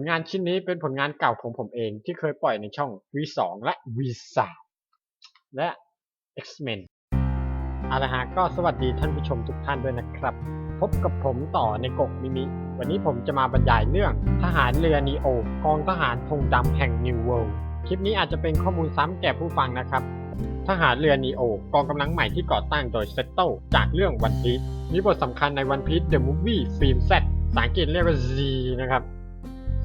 ลงานชิ้นนี้เป็นผลงานเก่าของผมเองที่เคยปล่อยในช่อง V2 และ V3 และ X-Men อาละฮะก็สวัสดีท่านผู้ชมทุกท่านด้วยนะครับ พบกับผมต่อในกกมิมิวันนี้ผมจะมาบรรยายเรื่องทหารเรือนีโอกองทหารธงดำแห่ง New World คลิปนี้อาจจะเป็นข้อมูลซ้ำแก่ผู้ฟังนะครับ ทหารเรือนีโอกองกำลังใหม่ที่ก่อตั้งโดยเซตโตจากเรื่องวันพี e มีบทสำคัญในวันพี e The Movie Film Set ภาษาอังกฤษเรียกว่า Z นะครับ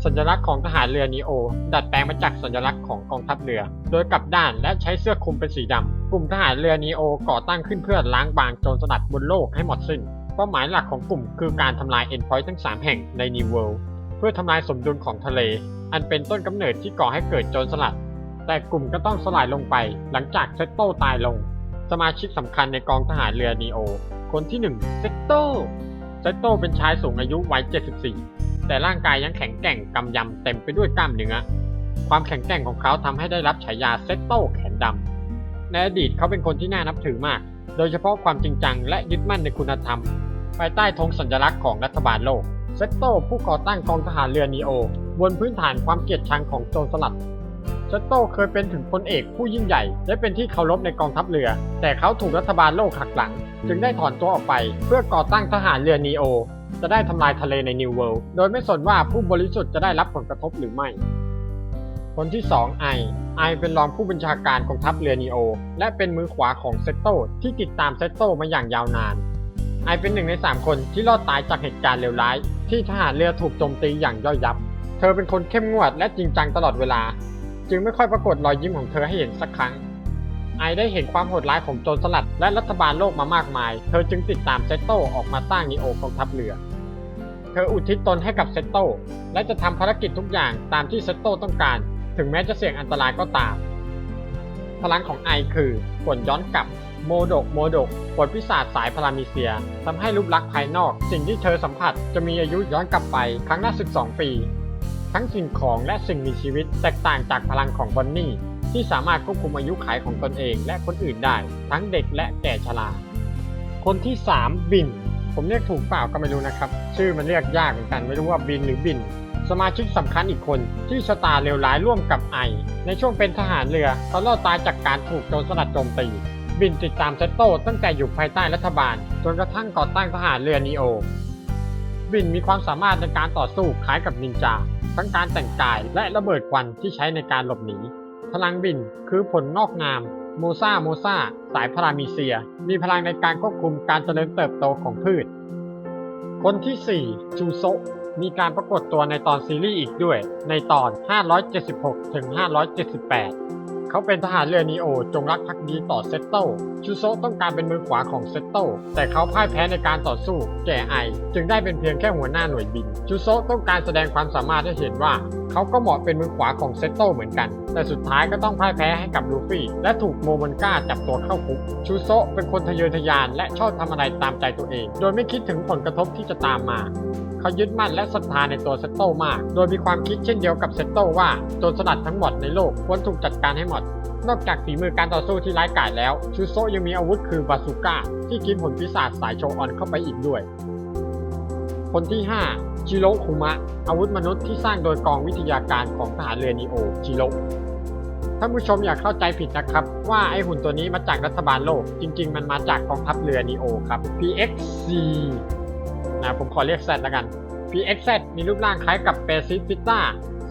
สัญลักษณ์ของทหารเรือนีโอ ดัดแปลงมาจากสัญลักษณ์ของกองทัพเรือ โดยกลับด้านและใช้เสื้อคลุมเป็นสีดำ กลุ่มทหารเรือนีโอก่อตั้งขึ้นเพื่อล้างบางโจรสลัดบนโลกให้หมดสิ้น เป้าหมายหลักของกลุ่มคือการทำลายเอ็นพอยต์ทั้ง 3 แห่งใน New World เพื่อทำลายสมดุลของทะเล อันเป็นต้นกำเนิดที่ก่อให้เกิดโจรสลัด แต่กลุ่มก็ต้องสลายลงไป หลังจากเซตโตตายลง สมาชิกสำคัญในกองทหารเรือนีโอ คนที่1เซตโตเซตโตเป็นชายสูงอายุวัย74 แต่ร่างกายยังแข็งแกร่งกำยำเต็มไปด้วยกล้ามเนื้อ ความแข็งแกร่งของเขาทำให้ได้รับฉายาเซตโต้แขนดำในอดีตเขาเป็นคนที่น่านับถือมาก โดยเฉพาะความจริงจังและยึดมั่นในคุณธรรม ภายใต้ธงสัญลักษณ์ของรัฐบาลโลก เซตโต้ผู้ก่อตั้งกองทหารเรือนีโอบนพื้นฐานความเกลียดชังของโจรสลัดเซตโต้เคยเป็นถึงพลเอกผู้ยิ่งใหญ่ และเป็นที่เคารพในกองทัพเรือ แต่เขาถูกรัฐบาลโลกหักหลัง จึงได้ถอนตัวออกไป เพื่อก่อตั้งทหารเรือนีโอ จะได้ทำลายทะเลในนิวเวิลด์โดยไม่สนว่าผู้บริสุทธิ์จะได้รับผลกระทบหรือไม่ คนที่ 2 ไอ ไอเป็นรองผู้บัญชาการกองทัพเรือนีโอ และเป็นมือขวาของเซตโตที่ติดตามเซตโตมาอย่างยาวนาน ไอเป็นหนึ่งใน 3 คนที่รอดตายจากเหตุการณ์เลวร้าย ที่ทหารเรือถูกโจมตีอย่างย่อยยับ เธอเป็นคนเข้มงวดและจริงจังตลอดเวลา จึงไม่ค่อยปรากฏรอยยิ้มของเธอให้เห็นสักครั้ง ไอได้เห็นความโหดร้ายของโจรสลัด และรัฐบาลโลกมามากมาย เธอจึงติดตามเซตโตออกมาสร้างนีโอกองทัพเรือ เธออุทิศตนให้กับเซตโตและจะทำภารกิจทุกอย่างตามที่เซตโตต้องการ ถึงแม้จะเสี่ยงอันตรายก็ตาม พลังของไอคือผลย้อนกลับโมโดกโมโดกผลพิศาจสายพารามิเซียทำให้รูปลักษณ์ภายนอก สิ่งที่เธอสัมผัสจะมีอายุย้อนกลับไปครั้งละ12 ปี ทั้งสิ่งของและสิ่งมีชีวิตแตกต่างจากพลังของบอนนี่ ที่สามารถควบคุมอายุขัยของตนเองและคนอื่นได้ ทั้งเด็กและแก่ชรา คนที่ 3 บิน ผมเรียกถูกเปล่าก็ไม่รู้นะครับ ชื่อมันเรียกยากเหมือนกันไม่รู้ว่าบินหรือบิน สมาชิกสำคัญอีกคนที่ชะตาเลวร้ายร่วมกับไอ ในช่วงเป็นทหารเรือเขารอดตายจากการถูกโจรสลัดโจมตีบินติดตามเซตโตตั้งแต่อยู่ภายใต้รัฐบาล จนกระทั่งก่อตั้งทหารเรือนีโอ บินมีความสามารถในการต่อสู้คล้ายกับนินจา ทั้งการแต่งกายและระเบิดควันที่ใช้ในการหลบหนี พลังบิน คือผลงอกงามโมซาโมซาสายพารามีเซีย มีพลังในการควบคุมการเจริญเติบโตของพืช คนที่ 4 จูโซมีการปรากฏตัวในตอนซีรีส์อีกด้วย ในตอน 576ถึง578 เขาเป็นทหารเรือนีโอ จงรักภักดีต่อเซตโตจูโซต้องการเป็นมือขวาของเซตโตแต่เขาพ่ายแพ้ในการต่อสู้ แก่ไอ จึงได้เป็นเพียงแค่หัวหน้าหน่วยบินจูโซต้องการแสดงความสามารถให้เห็นว่า เขาก็เหมาะเป็นมือขวาของเซตโตเหมือนกัน แต่สุดท้ายก็ต้องพ่ายแพ้ให้กับลูฟี่ และถูกโมมันก้าจับตัวเข้าคุกชูโซเป็นคนทะเยอทะยานและชอบทำอะไรตามใจตัวเอง โดยไม่คิดถึงผลกระทบที่จะตามมา เขายึดมั่นและศรัทธาในตัวเซตโตมาก โดยมีความคิดเช่นเดียวกับเซตโตว่าโจรสลัดทั้งหมดในโลกควรถูกจัดการให้หมดนอกจากฝีมือการต่อสู้ที่ร้ายกาจแล้ว ชูโซยังมีอาวุธคือบาซูก้า ที่กินผลปีศาจสายโชออนเข้าไปอีกด้วย คนที่ 5 จิโรคุมะ อาวุธมนุษย์ที่สร้างโดยกองวิทยาการของทหารเรือนีโอ จิโรท่านผู้ชมอย่าเข้าใจผิดนะครับ ว่าไอหุ่นตัวนี้มาจากรัฐบาลโลก จริง ๆ มันมาจากกองทัพเรือนีโอครับ PXC นะผมขอเรียก Z แล้วกัน PXZ มีรูปร่างคล้ายกับเปซิฟิต้า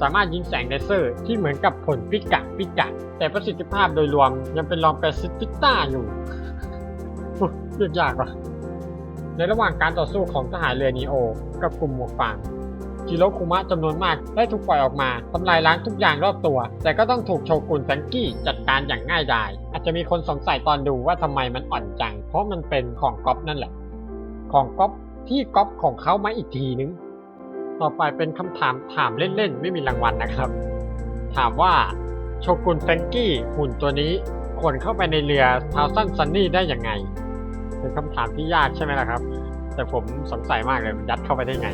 สามารถยิงแสงเลเซอร์ที่เหมือนกับผลปิกะปิกะ แต่ประสิทธิภาพโดยรวมยังเป็นรองเปซิฟิต้าอยู่อุ๊ยเรียกยากว่ะในระหว่างการต่อสู้ของทหารเรือนีโอ กับกลุ่มหมวกฟางจิโรคุมะจำนวนมากได้ถูกปล่อยออกมาทำลายล้างทุกอย่างรอบตัว แต่ก็ต้องถูกโชกุนแฟรงกี้จัดการอย่างง่ายดาย อาจจะมีคนสงสัยตอนดูว่าทำไมมันอ่อนจัง เพราะมันเป็นของก๊อปนั่นแหละ ของก๊อป ที่ก๊อปของเขามาอีกทีนึง ต่อไปเป็นคำถามถามเล่นๆ ไม่มีรางวัลนะครับ ถามว่าโชกุนแฟรงกี้หุ่นตัวนี้ขนเข้าไปในเรือทาวซันซันนี่ได้ยังไง เป็นคำถามที่ยากใช่ไหมล่ะครับ แต่ผมสงสัยมากเลยมันยัดเข้าไปได้ไง